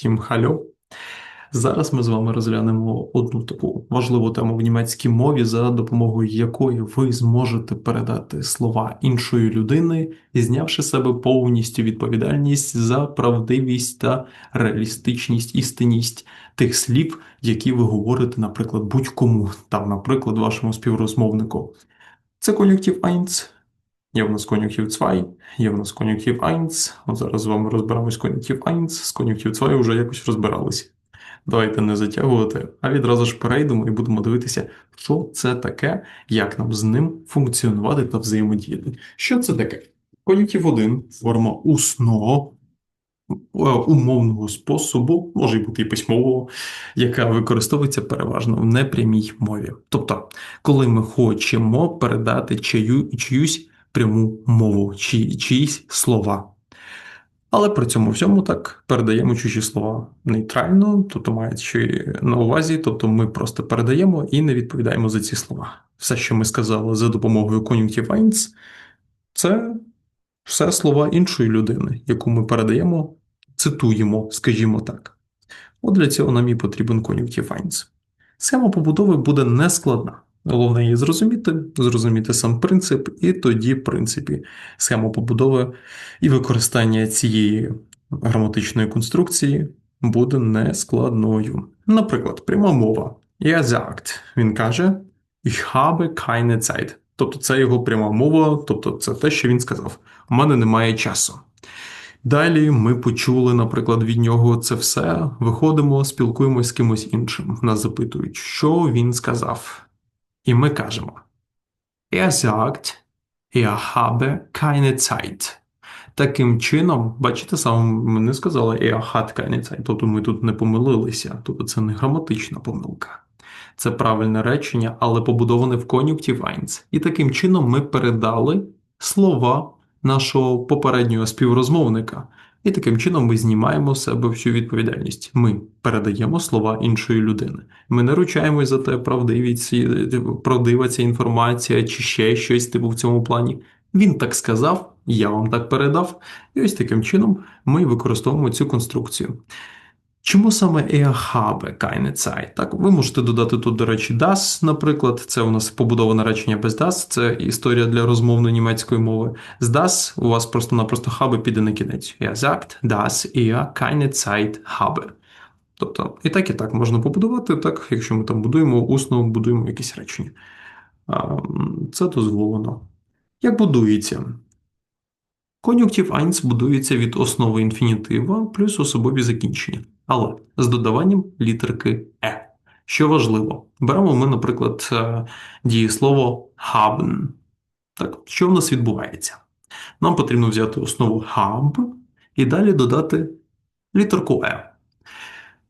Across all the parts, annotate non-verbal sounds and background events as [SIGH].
Всім хальо. Зараз ми з вами розглянемо одну таку важливу тему в німецькій мові, за допомогою якої ви зможете передати слова іншої людини, знявши себе повністю відповідальність за правдивість та реалістичність, істинність тих слів, які ви говорите, наприклад, будь-кому, там, наприклад, вашому співрозмовнику. Це кон'юктив 1, Є в нас кон'юнктив 2, є в нас кон'юнктив 1. От зараз з вами розберемось кон'юнктив 1, з кон'юнктив 2 вже якось розбиралися. Давайте не затягувати, а відразу ж перейдемо і будемо дивитися, що це таке, як нам з ним функціонувати та взаємодіяти. Що це таке? Кон'юнктив 1 форма усного е, умовного способу, може бути і письмового, яка використовується переважно в непрямій мові. Тобто, коли ми хочемо передати чию, чиюсь пряму мову, чи чиїсь слова. Але при цьому всьому так передаємо чужі слова нейтрально, тобто маючи на увазі, тобто ми просто передаємо і не відповідаємо за ці слова. Все, що ми сказали за допомогою Conjunctive Eins, це все слова іншої людини, яку ми передаємо, цитуємо, скажімо так. От для цього нам і потрібен Conjunctive Eins. Схема побудови буде нескладна. Головне її зрозуміти, зрозуміти сам принцип, і тоді, в принципі, схема побудови і використання цієї граматичної конструкції буде нескладною. Наприклад, пряма мова. Er sagt, він каже, ich habe keine Zeit. Тобто це його пряма мова, тобто це те, що він сказав. У мене немає часу. Далі ми почули, наприклад, від нього це все. Виходимо, спілкуємося з кимось іншим. Нас запитують, що він сказав. І ми кажемо Er sagt, er habe keine Zeit. Таким чином, бачите, саме ми не сказали er hat keine Zeit, тобто ми тут не помилилися, тобто це не граматична помилка. Це правильне речення, але побудоване в кон'юктив eins. І таким чином ми передали слова нашого попереднього співрозмовника. І таким чином ми знімаємо з себе всю відповідальність. Ми передаємо слова іншої людини. Ми не ручаємось за те, правдива ця інформація чи ще щось типу в цьому плані. Він так сказав, я вам так передав, і ось таким чином ми використовуємо цю конструкцію. Чому саме habe keine Zeit? Так, ви можете додати тут, до речі, das, наприклад, це у нас побудоване речення без das, це історія для розмовної німецької мови. З das у вас просто-напросто habe піде на кінець. Er sagt, dass er keine Zeit habe. Тобто, і так, і так можна побудувати, так, якщо ми там будуємо усно, будуємо якісь речення. Це дозволено. Як будується? Кон'юктив 1 будується від основи інфінітива плюс особові закінчення але з додаванням літерки Е. Що важливо, беремо ми, наприклад, е, дієслово haben. Так, Що в нас відбувається? Нам потрібно взяти основу hab і далі додати літерку Е.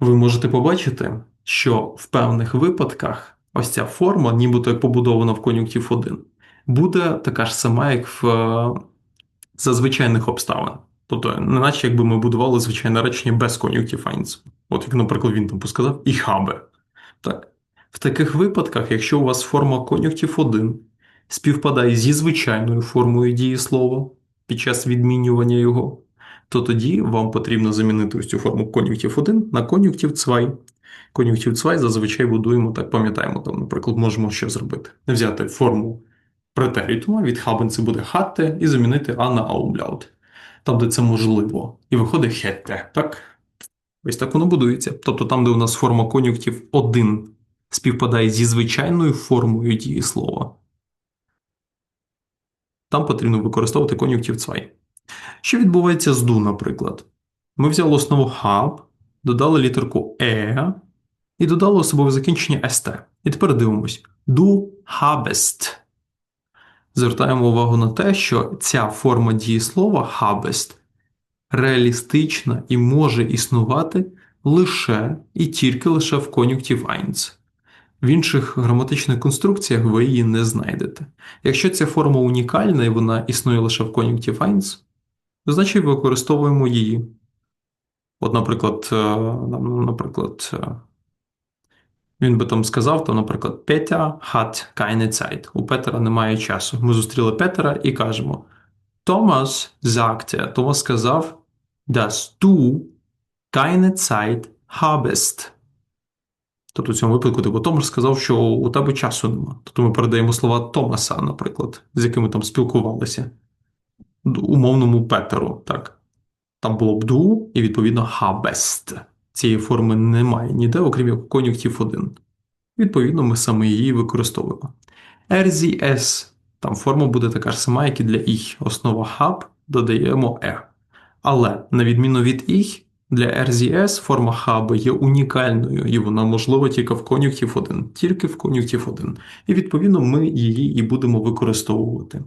Ви можете побачити, що в певних випадках ось ця форма, нібито як побудована в кон'юнктив 1, буде така ж сама, як в е, за звичайних обставин. Тобто, не наче якби ми будували звичайне речення без conjunctive eins. От як, наприклад, він там посказав і хабе. Так. В таких випадках, якщо у вас форма conjunctive 1 співпадає зі звичайною формою дієслова під час відмінювання його, то тоді вам потрібно замінити ось цю форму conjunctive 1 на conjunctive 2. Conjunctive 2 зазвичай будуємо, так пам'ятаємо, там, наприклад, можемо що зробити. Взяти форму претерітума, від haben це буде hatte, і замінити а на аумляут там, де це можливо. І виходить хетте, так? Ось так воно будується. Тобто там, де у нас форма кон'юктів 1 співпадає зі звичайною формою дієслова, там потрібно використовувати кон'юктив 2. Що відбувається з ду, наприклад? Ми взяли основу hab, додали літерку е і додали особове закінчення st. І тепер дивимось: du habest звертаємо увагу на те, що ця форма дієслова habest реалістична і може існувати лише і тільки лише в кон'юктив eins. В інших граматичних конструкціях ви її не знайдете. Якщо ця форма унікальна і вона існує лише в кон'юктив eins, значить використовуємо її. От, наприклад, е, наприклад, е, він би там сказав, то, наприклад, Петя hat keine Zeit. У Петера немає часу. Ми зустріли Петера і кажемо: Томас sagte, Томас сказав, dass du keine Zeit habest. Тобто в цьому випадку типу, Томас сказав, що у тебе часу нема. Тобто ми передаємо слова Томаса, наприклад, з якими там спілкувалися. Умовному Петеру, так. Там було б ду, і відповідно habest. Цієї форми немає ніде, окрім як кон'юктив 1. Відповідно, ми саме її використовуємо. RZS. Там форма буде така ж сама, як і для «ich». Основа hub додаємо «e». Але, на відміну від «ich», для RZS форма хаби є унікальною, і вона можлива тільки в кон'юктив 1, тільки в кон'юктив 1. І відповідно ми її і будемо використовувати.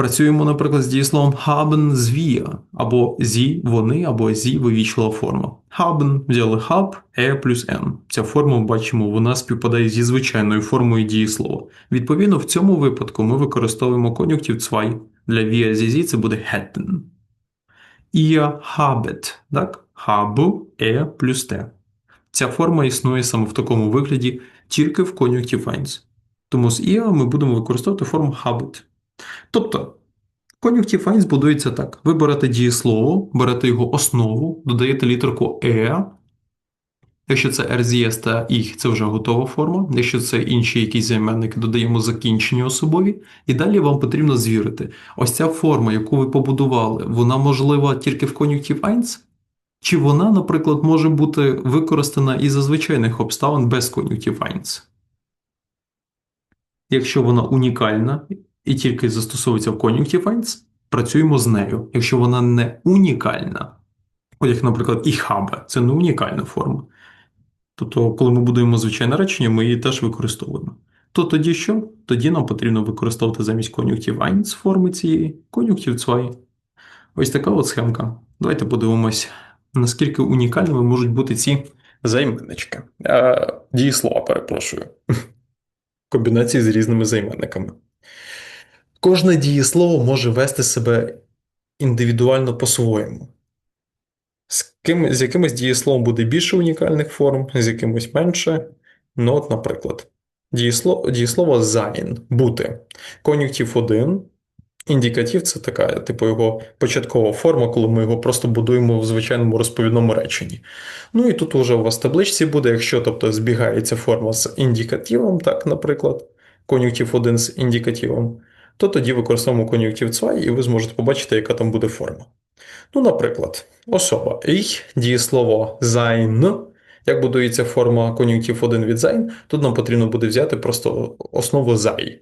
Працюємо, наприклад, з дієсловом haben звія, або зі вони, або зі вивічлива форма. Haben взяли hab, e плюс n. Ця форма, бачимо, вона співпадає зі звичайною формою дієслова. Відповідно, в цьому випадку ми використовуємо кон'юктив zwei. Для via зі це буде hätten. Ihr habet, так? Habe, e плюс t. Ця форма існує саме в такому вигляді тільки в кон'юктив eins. Тому з ia ми будемо використовувати форму habet. Тобто, кон'юктив eins будується так: ви берете дієслово, берете його основу, додаєте літерку e. Якщо це RZS та «іх», це вже готова форма. Якщо це інші якісь займенники, додаємо закінчені особові, і далі вам потрібно звірити. Ось ця форма, яку ви побудували, вона можлива тільки в кон'юктив eins? Чи вона, наприклад, може бути використана і за звичайних обставин без кон'юктив eins? Якщо вона унікальна і тільки застосовується в кон'юктив eins, працюємо з нею. Якщо вона не унікальна, як, наприклад, і хаба, це не унікальна форма. Тобто, коли ми будуємо звичайне речення, ми її теж використовуємо. То тоді що? Тоді нам потрібно використовувати замість кон'юктив eins форми цієї кон'юктив zwei. Ось така от схемка. Давайте подивимось, наскільки унікальними можуть бути ці займеннички. Дієслова, перепрошую. [LAUGHS] Комбінації з різними займенниками. Кожне дієслово може вести себе індивідуально по-своєму. З ким, з якимось дієсловом буде більше унікальних форм, з якимось менше. Ну, от, наприклад, дієслово, дієслово sein бути. Кон'юктив 1. Індикатив це така, типу, його початкова форма, коли ми його просто будуємо в звичайному розповідному реченні. Ну і тут уже у вас в табличці буде, якщо тобто, збігається форма з індикативом, так, наприклад, кон'юктив 1 з індикативом, то тоді використовуємо кон'юктив 2, і ви зможете побачити, яка там буде форма. Ну, наприклад, особа ich, дієслово sein. Як будується форма кон'юнктив 1 від sein, тут нам потрібно буде взяти просто основу sei.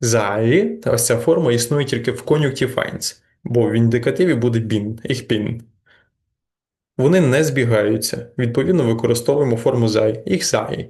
Sei, та ось ця форма існує тільки в кон'юнктив 1, бо в індикативі буде bin, ich bin. Вони не збігаються. Відповідно, використовуємо форму sei, ich sei.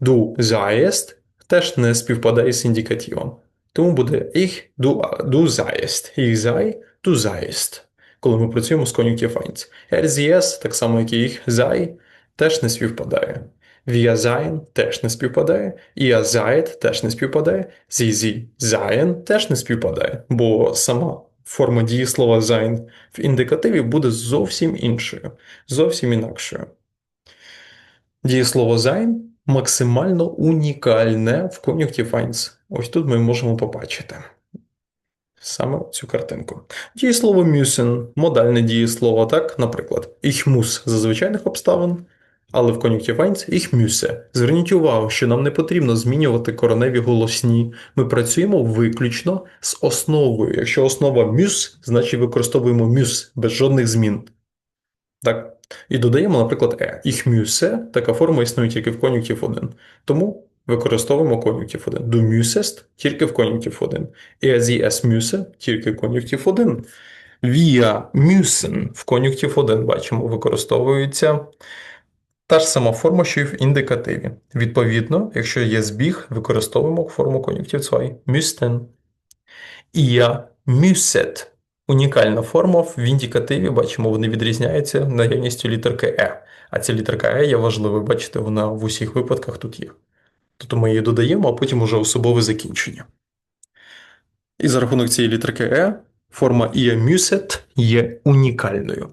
Du seist теж не співпадає з індикативом. Тому буде ich, du, du seist, ich sei, du seist коли ми працюємо з кон'юнктив eins. RZS, так само, як і їх ZAI, теж не співпадає. Via Sein теж не співпадає, і Azait теж не співпадає, ZZ Sein теж не співпадає, бо сама форма дієслова Sein в індикативі буде зовсім іншою, зовсім інакшою. Дієслово Sein максимально унікальне в кон'юнктив eins. Ось тут ми можемо побачити саме цю картинку. Дієслово müssen, модальне дієслово, так, наприклад, ich muss за звичайних обставин, але в кон'юнктив eins ich müsse. Зверніть увагу, що нам не потрібно змінювати короневі голосні. Ми працюємо виключно з основою. Якщо основа мюс, значить використовуємо мюс без жодних змін. Так? І додаємо, наприклад, е. Ich müsse, така форма існує тільки в кон'юнктив 1. Тому Використовуємо кон'юнктив 1. Du müsest тільки в кон'юнктив 1. Er, sie, es müsse тільки кон'юнктив 1. Wir müssen в кон'юнктив 1 бачимо, використовується та ж сама форма, що й в індикативі. Відповідно, якщо є збіг, використовуємо форму кон'юнктив 2. Müssten. Ihr müsset. Унікальна форма в індикативі, бачимо, вони відрізняються наявністю літерки Е. А ця літерка Е є важливою, бачите, вона в усіх випадках тут є. Тобто ми її додаємо, а потім уже особове закінчення. І за рахунок цієї літерки Е форма «ihr є унікальною.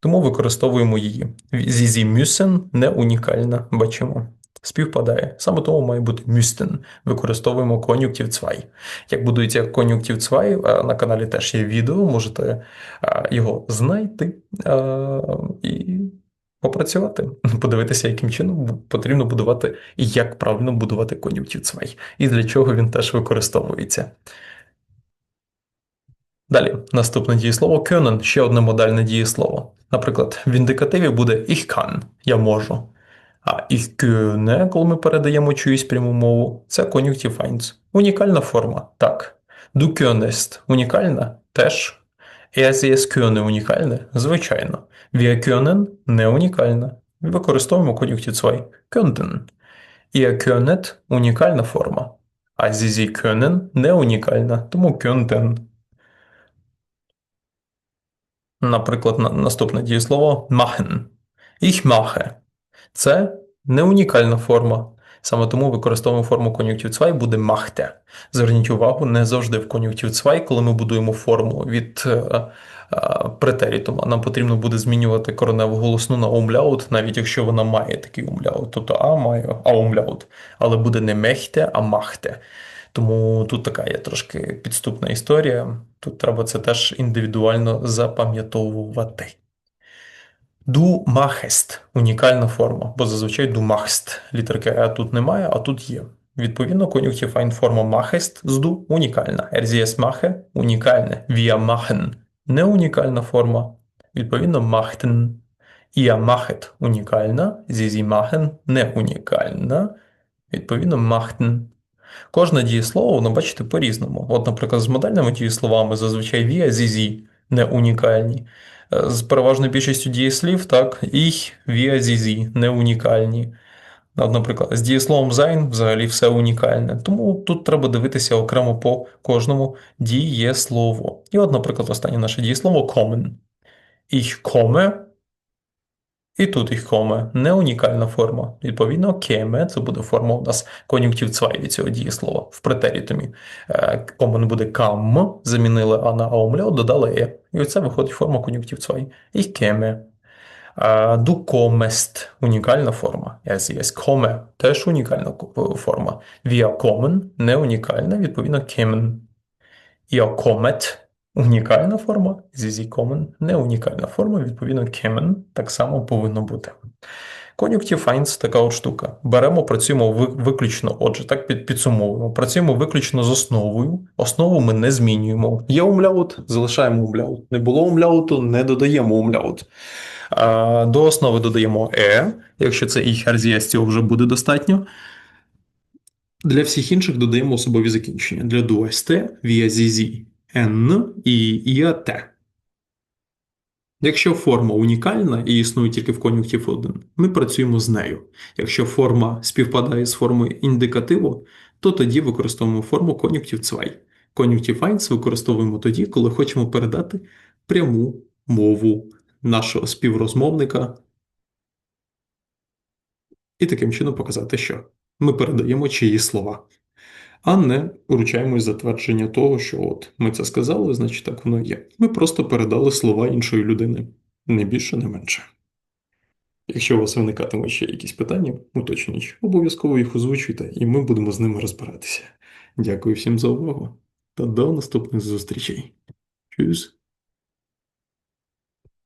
Тому використовуємо її. Зізі müssen не унікальна, бачимо. Співпадає. Саме тому має бути müssten. Використовуємо кон'юктив zwei. Як будується кон'юктив zwei, на каналі теж є відео, можете його знайти і попрацювати, [LAUGHS] подивитися, яким чином потрібно будувати і як правильно будувати кон'юнктив цвей, і для чого він теж використовується. Далі, наступне дієслово können, ще одне модальне дієслово. Наприклад, в індикативі буде ich kann, я можу. А ich kunne, коли ми передаємо чиюсь пряму мову, це кон'юнктив eins. Унікальна форма. Так. Du könntest унікальна теж. Sie es können унікальне? Звичайно. Können не унікальна. Використовуємо кон'юнктив 2. Könnten. Könnet унікальна форма. А können не унікальна, тому könnten. Наприклад, наступне дієслово machen. Ich mache. Це не унікальна форма. Саме тому використовуємо форму кон'юнктив 2 буде махте. Зверніть увагу, не завжди в кон'юнктив 2, коли ми будуємо форму від е, е, претерітума, нам потрібно буде змінювати короневу голосну на умляут, навіть якщо вона має такий умляут. Тобто А має а умляут, але буде не мехте, а махте. Тому тут така є трошки підступна історія. Тут треба це теж індивідуально запам'ятовувати. Machst – унікальна форма, бо зазвичай du machst. Літерки «е» тут немає, а тут є. Відповідно, кон'юнктив форма machst з du унікальна. Sie mache – унікальне. Wir machen – не унікальна форма. Відповідно, machten. Ihr machet – унікальна. Sie sie не унікальна. Відповідно, machten. Кожне дієслово, воно бачите, по-різному. От, наприклад, з модальними дієсловами зазвичай wir, sie, sie не унікальні. З переважною більшістю дієслів, так, ich, wir, sie, не унікальні. Наприклад, з дієсловом sein взагалі все унікальне. Тому тут треба дивитися окремо по кожному дієслову. І от, наприклад, останнє наше дієслово kommen. Ich komme і тут їх коме не унікальна форма. Відповідно, кеме це буде форма у нас кон'юнктив 2 від цього дієслова в претерітумі. Комен буде кам, замінили а на аумляу, додали е. І оце виходить форма кон'юнктив 2. І кеме. Du kommest – унікальна форма. Есть komme – теж унікальна форма. Wir kommen – не унікальна, відповідно. Ihr kommet Унікальна форма ZZ Common, не унікальна форма, відповідно, Kemen так само повинно бути. Conjunctive Finds така от штука. Беремо, працюємо виключно, отже, так під, підсумовуємо. Працюємо виключно з основою. Основу ми не змінюємо. Є умляут, залишаємо умляут. Не було умляуту, не додаємо умляут. А, До основи додаємо е, якщо це і херзія, цього вже буде достатньо. Для всіх інших додаємо особові закінчення. Для дуест via ZZ N і ІАТ. Якщо форма унікальна і існує тільки в кон'юнктив 1, ми працюємо з нею. Якщо форма співпадає з формою індикативу, то тоді використовуємо форму кон'юнктив 2. Кон'юнктив 1 використовуємо тоді, коли хочемо передати пряму мову нашого співрозмовника. І таким чином показати, що ми передаємо чиї слова а не вручаємось затвердження того, що от ми це сказали, значить так воно є. Ми просто передали слова іншої людини, не більше, не менше. Якщо у вас виникатимуть ще якісь питання, уточніть, обов'язково їх озвучуйте, і ми будемо з ними розбиратися. Дякую всім за увагу та до наступних зустрічей. Чусь!